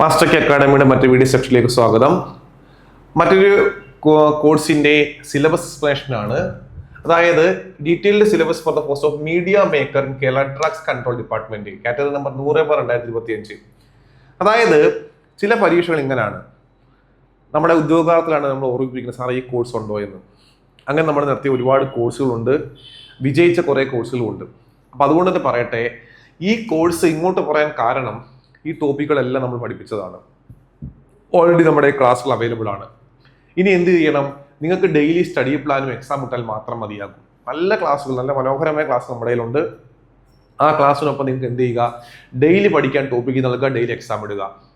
Master K അക്കാഡമിയുടെ മറ്റു video സെക്ഷനിലേക്ക് സ്വാഗതം. മറ്റൊരു കോഴ്സിന്റെ സിലബസ് എക്സ്പ്ലനേഷൻ ആണ് അതായത് detailed syllabus for the post of media maker in Kerala drugs control department category number നൂറ് ബാർ രണ്ടായിരത്തി ഇരുപത്തി അഞ്ച് അതായത് ചില പരീക്ഷകൾ ഇങ്ങനെയാണ് നമ്മുടെ ഉദ്യോഗാർത്ഥത്തിലാണ് നമ്മൾ ഓർമ്മിപ്പിക്കുന്നത് സാറേ ഈ കോഴ്സ് ഉണ്ടോ? എന്ന്. അങ്ങനെ നമ്മൾ നടത്തിയ ഒരുപാട് കോഴ്സുകളുണ്ട്. വിജയിച്ച കുറേ കോഴ്സുകളുണ്ട്. അപ്പം അതുകൊണ്ട് തന്നെ പറയട്ടെ ഈ കോഴ്സ് ഇങ്ങോട്ട് പറയാൻ കാരണം ഈ ടോപ്പിക്കുകളെല്ലാം നമ്മൾ പഠിപ്പിച്ചതാണ്. ഓൾറെഡി നമ്മുടെ ക്ലാസ്സുകൾ അവൈലബിൾ ആണ്. ഇനി എന്ത് ചെയ്യണം? നിങ്ങൾക്ക് ഡെയിലി സ്റ്റഡി പ്ലാനും എക്സാം ഇട്ടാൽ മാത്രം മതിയാകും. നല്ല ക്ലാസ്സുകൾ നല്ല മനോഹരമായ ക്ലാസ് നമ്മുടെ കയ്യിലുണ്ട്. ആ ക്ലാസ്സിനൊപ്പം നിങ്ങൾക്ക് എന്ത് ചെയ്യുക? ഡെയിലി പഠിക്കാൻ ടോപ്പിക്ക് നൽകുക ഡെയിലി എക്സാം ഇടുക.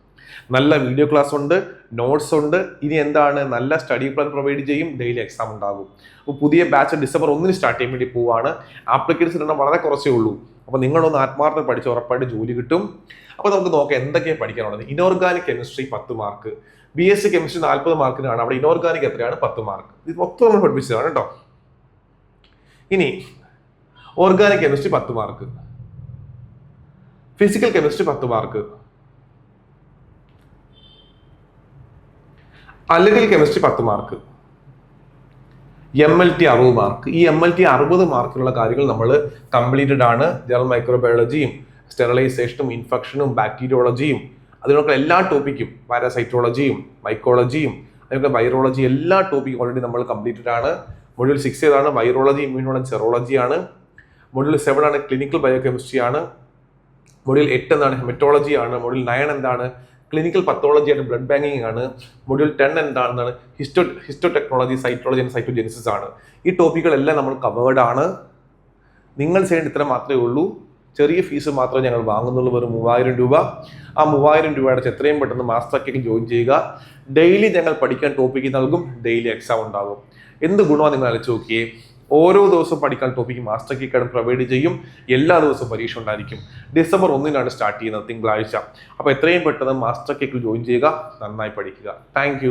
നല്ല വീഡിയോ ക്ലാസ് ഉണ്ട് നോട്ട്സ് ഉണ്ട്. ഇനി എന്താണ്? നല്ല സ്റ്റഡി പ്ലാൻ പ്രൊവൈഡ് ചെയ്യും ഡെയിലി എക്സാം ഉണ്ടാകും. അപ്പോൾ പുതിയ ബാച്ച് ഡിസംബർ ഒന്നിന് സ്റ്റാർട്ട് ചെയ്യാൻ വേണ്ടി പോവാണ്. ആപ്ലിക്കേഷൻസ് എണ്ണം വളരെ കുറച്ചേ ഉള്ളൂ. അപ്പോൾ നിങ്ങളൊന്ന് ആത്മാർത്ഥം പഠിച്ച് ഉറപ്പായിട്ട് ജോലി കിട്ടും. അപ്പോൾ നമുക്ക് നോക്കാം എന്തൊക്കെയാണ് പഠിക്കാനുള്ളത്. ഇനോർഗാനിക് കെമിസ്ട്രി പത്ത് mark B S C chemistry നാൽപ്പത് മാർക്കിനാണ് അവിടെ ഇനോർഗാനിക് എത്രയാണ്? പത്ത് മാർക്ക് ഇത് മൊത്തം നമ്മൾ പഠിപ്പിച്ചതാണ് കേട്ടോ. ഇനി ഓർഗാനിക് കെമിസ്ട്രി പത്ത് മാർക്ക് ഫിസിക്കൽ കെമിസ്ട്രി പത്ത് മാർക്ക് അലറ്റിക്കൽ കെമിസ്ട്രി പത്ത് മാർക്ക് എം എൽ ടി അറുപത് മാർക്ക് ഈ എം എൽ ടി അറുപത് മാർക്കിനുള്ള കാര്യങ്ങൾ നമ്മൾ കംപ്ലീറ്റഡ് ആണ്. ജനറൽ മൈക്രോബയോളജിയും സ്റ്റെറിലൈസേഷനും ഇൻഫെക്ഷനും ബാക്ടീരിയോളജിയും അതിനൊക്കെ എല്ലാ ടോപ്പിക്കും പാരാസൈറ്റോളജിയും മൈക്കോളജിയും അതിനൊക്കെ വൈറോളജി എല്ലാ ടോപ്പിക്കും ഓൾറെഡി നമ്മൾ കംപ്ലീറ്റഡ് ആണ്. മൊഡ്യൂൾ സിക്സ് ഏതാണ്? വൈറോളജി ഇമ്മ്യൂണോളജി സെറോളജി ആണ്. മൊഡ്യൂൾ സെവൻ ആണ് ക്ലിനിക്കൽ ബയോകെമിസ്ട്രി ആണ്. മൊഡ്യൂൾ എട്ട് എന്താണ്? ഹെമറ്റോളജി ആണ്. മൊഡ്യൂൾ നയൻ എന്താണ്? ക്ലിനിക്കൽ പത്തോളജി ആണ് ബ്ലഡ് ബാങ്കിങ് ആണ്. മൊഡ്യൂൾ ടെൻ എന്താണെന്നാണ്? Histo histo technology cytology and cytogenesis ആണ്. ഈ ടോപ്പിക്കുകളെല്ലാം നമ്മൾ കവേർഡ് ആണ്. നിങ്ങൾ ചെയ്യേണ്ട ഇത്ര മാത്രമേ ഉള്ളൂ. ചെറിയ ഫീസ് മാത്രമേ ഞങ്ങൾ വാങ്ങുന്നുള്ളൂ. വെറും മൂവായിരം രൂപ. ആ മൂവായിരം രൂപയുടെ എത്രയും പെട്ടെന്ന് മാസ്റ്റർ അക്കയ്ക്ക് ജോയിൻ ചെയ്യുക. ഡെയിലി ഞങ്ങൾ പഠിക്കാൻ ടോപ്പിക്ക് നൽകും. ഡെയിലി എക്സാം ഉണ്ടാകും. എന്ത് ഗുണമാണ് നിങ്ങൾ അലച്ചു നോക്കിയേ? ഓരോ ദിവസവും പഠിക്കാൻ ടോപ്പിക്ക് മാസ്റ്റർ കീ കാർഡും പ്രൊവൈഡ് ചെയ്യും. എല്ലാ ദിവസവും പരീക്ഷ ഉണ്ടായിരിക്കും. ഡിസംബർ ഒന്നിനാണ് സ്റ്റാർട്ട് ചെയ്യുന്നത് തിങ്കളാഴ്ച. അപ്പോൾ എത്രയും പെട്ടെന്ന് മാസ്റ്റർ കേക്കിൽ ജോയിൻ ചെയ്യുക. നന്നായി പഠിക്കുക. താങ്ക്